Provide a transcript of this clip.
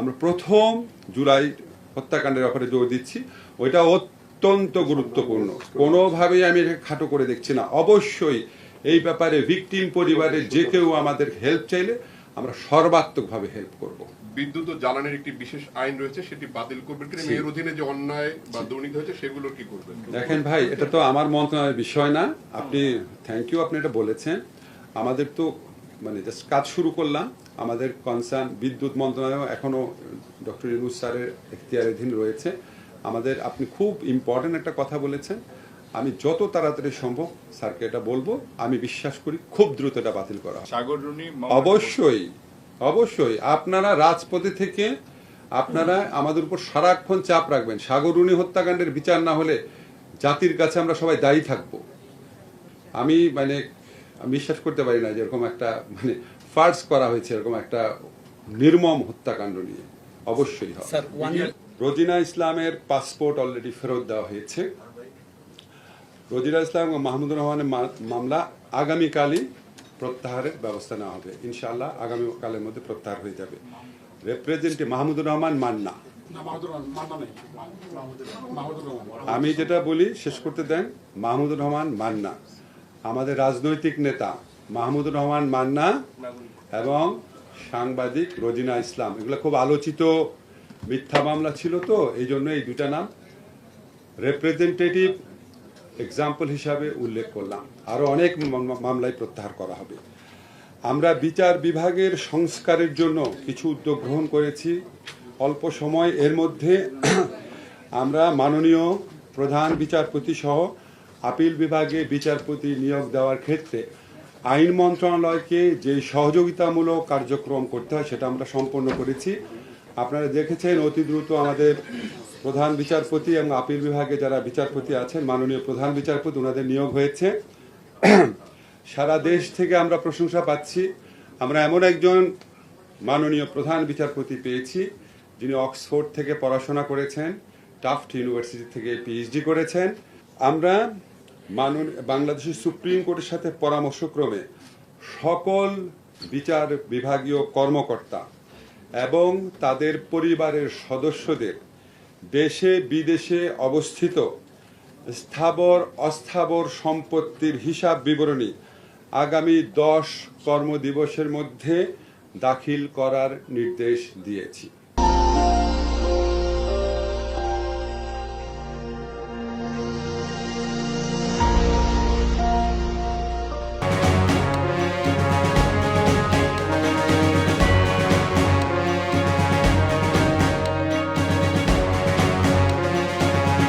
আমরা প্রথম জুলাই হত্যাকাণ্ডের ব্যাপারে জোর দিচ্ছি। ওইটা অত্যন্ত গুরুত্বপূর্ণ। কোনোভাবেই আমি এটাকে খাটো করে দেখছি না। অবশ্যই এই ব্যাপারে ভিকটিম পরিবারের যে কেউ আমাদের হেল্প চাইলে আমরা সর্বাত্মকভাবে হেল্প করব। বিদ্যুৎ ও জ্বালানির একটি বিশেষ আইন রয়েছে সেটি বাতিল করবেন কিনা এবং এর অধীনে যে অন্যায় বা দুর্নীতি হয়েছে সেগুলো কি করবেন দেখেন ভাই এটা তো আমার মন্ত্রণালয়ের বিষয় না। আপনি থ্যাংক ইউ আপনি এটা বলেছেন। আমাদের তো মানে জাস্ট কাজ শুরু করলাম। আমাদের কনসার্ন বিদ্যুৎ মন্ত্রণালয় এখনও ডক্টর ইনুস স্যারের এখতিয়ারাধীন রয়েছে। আমাদের আপনি খুব ইম্পর্টেন্ট একটা কথা বলেছেন। আমি যত তাড়াতাড়ি সম্ভব স্যারকে এটা বলব। আমি বিশ্বাস করি খুব দ্রুত এটা বাতিল করা অবশ্যই অবশ্যই। আপনারা রাজপথে থেকে আপনারা আমাদের উপর সারাক্ষণ চাপ রাখবেন। সাগরুনি হত্যাকাণ্ডের বিচার না হলে জাতির কাছে আমরা সবাই দায়ী থাকব। আমি মানে বিশ্বাস করতে পারি না যে এরকম একটা মানে ফার্স করা হয়েছে এরকম একটা নির্মম হত্যাকাণ্ড নিয়ে। অবশ্যই হবে। রোজিনা ইসলামের পাসপোর্ট অলরেডি ফেরত দেওয়া হয়েছে। রোজিনা ইসলাম ও মাহমুদুর রহমানের মামলা আগামীকালই প্রত্যাহারের ব্যবস্থা নেওয়া হবে। ইনশাআল্লাহ আগামীকালের মধ্যে প্রত্যাহার হয়ে যাবে। রিপ্রেজেন্টে মাহমুদুর রহমান মান্না। আমি যেটা বলি শেষ করতে দেন মাহমুদুর রহমান মান্না। আমাদের রাজনৈতিক নেতা মাহমুদুর রহমান মান্না এবং সাংবাদিক রোজিনা ইসলাম। এগুলো খুব আলোচিত মিথ্যা মামলা ছিল তো, এই জন্য এই দুটা নাম রেপ্রেজেন্টেটিভ এক্সাম্পল হিসাবে উল্লেখ করলাম। আরও অনেক মামলায় প্রত্যাহার করা হবে। আমরা বিচার বিভাগের সংস্কারের জন্য কিছু উদ্যোগ গ্রহণ করেছি। অল্প সময় এর মধ্যে আমরা মাননীয় প্রধান বিচারপতি সহ আপিল বিভাগে বিচারপতি নিয়োগ দেওয়ার ক্ষেত্রে আইন মন্ত্রণালয়কে যে সহযোগিতামূলক কার্যক্রম করতে হয় সেটা আমরা সম্পন্ন করেছি। আপনারা দেখেছেন অতি দ্রুত আমাদের প্রধান বিচারপতি এবং আপিল বিভাগে যারা বিচারপতি আছেন, মাননীয় প্রধান বিচারপতি ওনাদের নিয়োগ হয়েছে। সারা দেশ থেকে আমরা প্রশংসা পাচ্ছি। আমরা এমন একজন মাননীয় প্রধান বিচারপতি পেয়েছি, যিনি অক্সফোর্ড থেকে পড়াশোনা করেছেন, টাফট ইউনিভার্সিটি থেকে পিএইচডি করেছেন। আমরা মানন বাংলাদেশের সুপ্রিম কোর্টের সাথে পরামর্শক্রমে সকল বিচার বিভাগীয় কর্মকর্তা এবং তাদের পরিবারের সদস্যদের দেশে বিদেশে অবস্থিত স্থাবর অস্থাবর সম্পত্তির হিসাব বিবরণী আগামী দশ কর্মদিবসের মধ্যে দাখিল করার নির্দেশ দিয়েছি।